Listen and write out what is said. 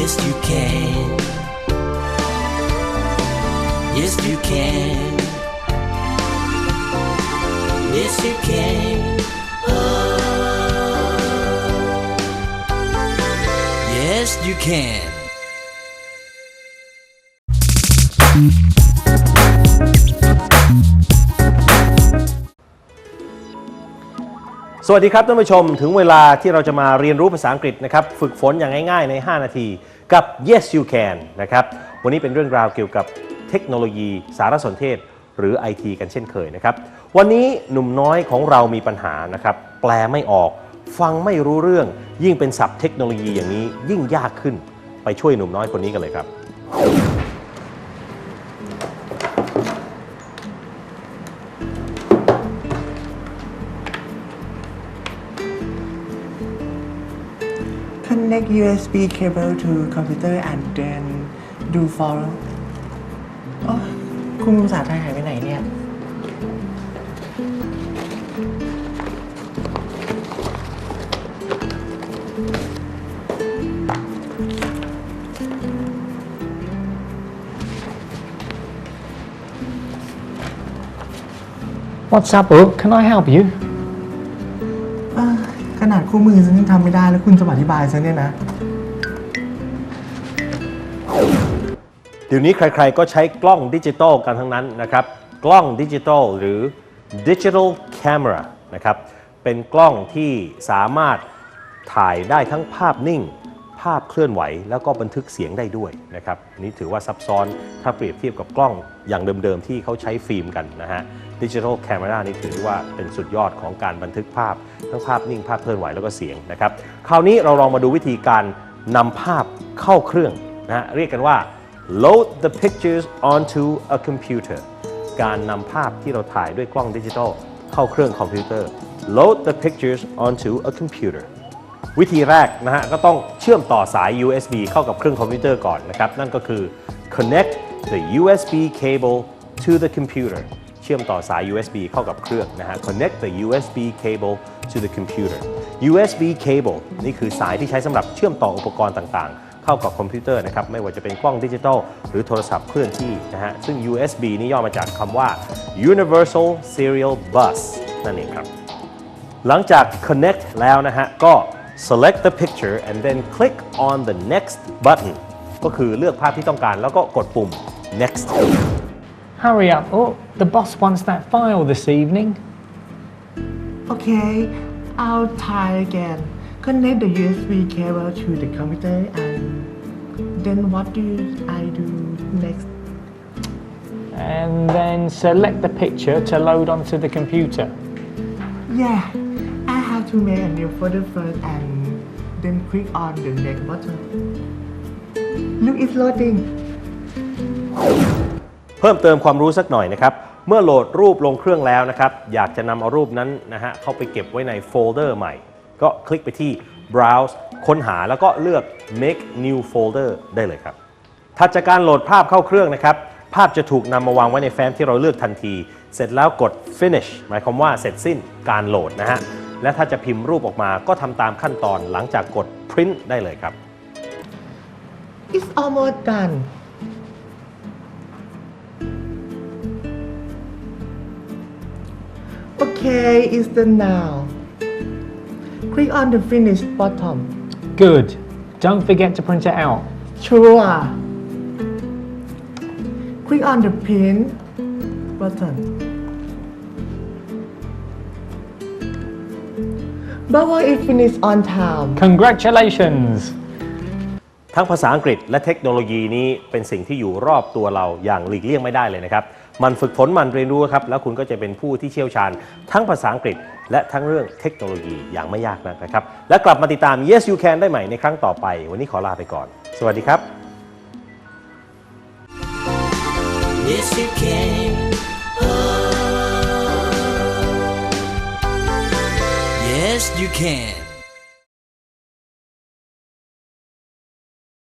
Yes, you can. Yes, you can. Yes, you can. Oh. Yes, you can. วัสดีครับท่านผู้ชมถึงเวลาที่เราจะมาเรียนรู้ภาษาอังกฤษนะครับฝึกฝนอย่างง่ายๆใน 5 นาที กับ Yes You Can นะครับวันนี้เป็นเรื่องราวเกี่ยวกับเทคโนโลยีสารสนเทศ หรือ IT กันเช่นเคยนะครับวันนี้หนุ่มน้อยของเรามีปัญหานะครับแปลไม่ออกฟังไม่รู้เรื่อง ยิ่งเป็นศัพท์เทคโนโลยีอย่างนี้ยิ่งยากขึ้นไปช่วยหนุ่มน้อยคนนี้กันเลยครับ Connect USB cable to computer and then do follow โอ๊ยคุณภาษาไทยหายไปไหนเนี่ย What's up, Book? Can I help you? ขนาดคู่มือฉันยังทำไม่ได้แล้วคุณจะมาอธิบายฉันเนี่ยนะ เดี๋ยวนี้ใครๆก็ใช้กล้องดิจิตอลกันทั้งนั้นนะครับ กล้องดิจิตอลหรือ Digital Camera นะครับ เป็นกล้องที่สามารถถ่ายได้ทั้งภาพนิ่ง ภาพเคลื่อนไหว แล้วก็บันทึกเสียงได้ด้วยนะครับอันนี้ถือว่าซับซ้อนถ้าเปรียบเทียบกับกล้องอย่างเดิมๆ ที่เขาใช้ฟิล์มกันนะฮะ Digital Camera นี่ถือว่าเป็นสุดยอดของการบันทึกภาพทั้งภาพนิ่งภาพเคลื่อนไหวแล้วก็เสียงนะครับคราวนี้เราลองมาดูวิธีการนำภาพเข้าเครื่องนะฮะเรียกกันว่า load the pictures onto a computer การนำภาพที่เราถ่ายด้วยกล้องดิจิทัลเข้าเครื่องคอมพิวเตอร์ load the pictures onto a computer วิธีแรกนะฮะก็ต้องเชื่อมต่อสาย USB เข้ากับเครื่องคอมพิวเตอร์ก่อนนะครับ นั่นก็คือ connect the USB cable to the computer เชื่อมต่อสาย USB เข้ากับเครื่องนะฮะ connect the USB cable to the computer USB cable นี่คือสายที่ใช้สำหรับเชื่อมต่ออุปกรณ์ต่างๆ เข้ากับคอมพิวเตอร์นะครับ ไม่ว่าจะเป็นกล้องดิจิทัล หรือโทรศัพท์เคลื่อนที่นะฮะ ซึ่ง USB นี่ย่อมาจากคำว่า Universal Serial Bus นั่นเองครับ หลังจาก connect แล้วนะฮะ ก็ select the picture and then click on the next button ก็คือเลือกภาพที่ต้องการแล้วก็กดปุ่ม next Hurry up, Book. The boss wants that file this evening. Okay I'll try again connect the USB cable to the computer and then what do I do next And then select the picture to load onto the computer. Yeah I have to make a new folder first and then click on the next button Look it's loading เพิ่มเติมความรู้สักหน่อยนะครับ เมื่อโหลดรูปลงเครื่องแล้วนะครับ อยากจะนำเอารูปนั้นนะฮะเข้าไปเก็บไว้ในโฟลเดอร์ใหม่ ก็คลิกไปที่ browse ค้นหาแล้วก็เลือก make new folder ได้เลยครับถัดจากการโหลดภาพเข้าเครื่องนะครับ ภาพจะถูกนำมาวางไว้ในแฟ้มที่เราเลือกทันที เสร็จแล้วกด finish หมายความว่าเสร็จสิ้นการโหลดนะฮะ และถ้าจะพิมพ์รูปออกมาก็ทำตามขั้นตอนหลังจากกด print ได้เลยครับ It's almost done Okay it's done now Click on the finish button Good. Don't forget to print it out. Sure. Click on the print button. But what if finish on time? Congratulations! ทั้งภาษาอังกฤษและเทคโนโลยีนี้เป็นสิ่งที่อยู่รอบตัวเราอย่างหลีกเลี่ยงไม่ได้เลยนะครับ มันฝึกฝนมันเรียนรู้ครับ แล้วคุณก็จะเป็นผู้ที่เชี่ยวชาญ ทั้งภาษาอังกฤษ และทั้งเรื่องเทคโนโลยีอย่างไม่ยากนักนะครับ และกลับมาติดตาม Yes You Can ได้ใหม่ในครั้งต่อไป วันนี้ขอลาไปก่อน สวัสดีครับ Yes, you can. You can.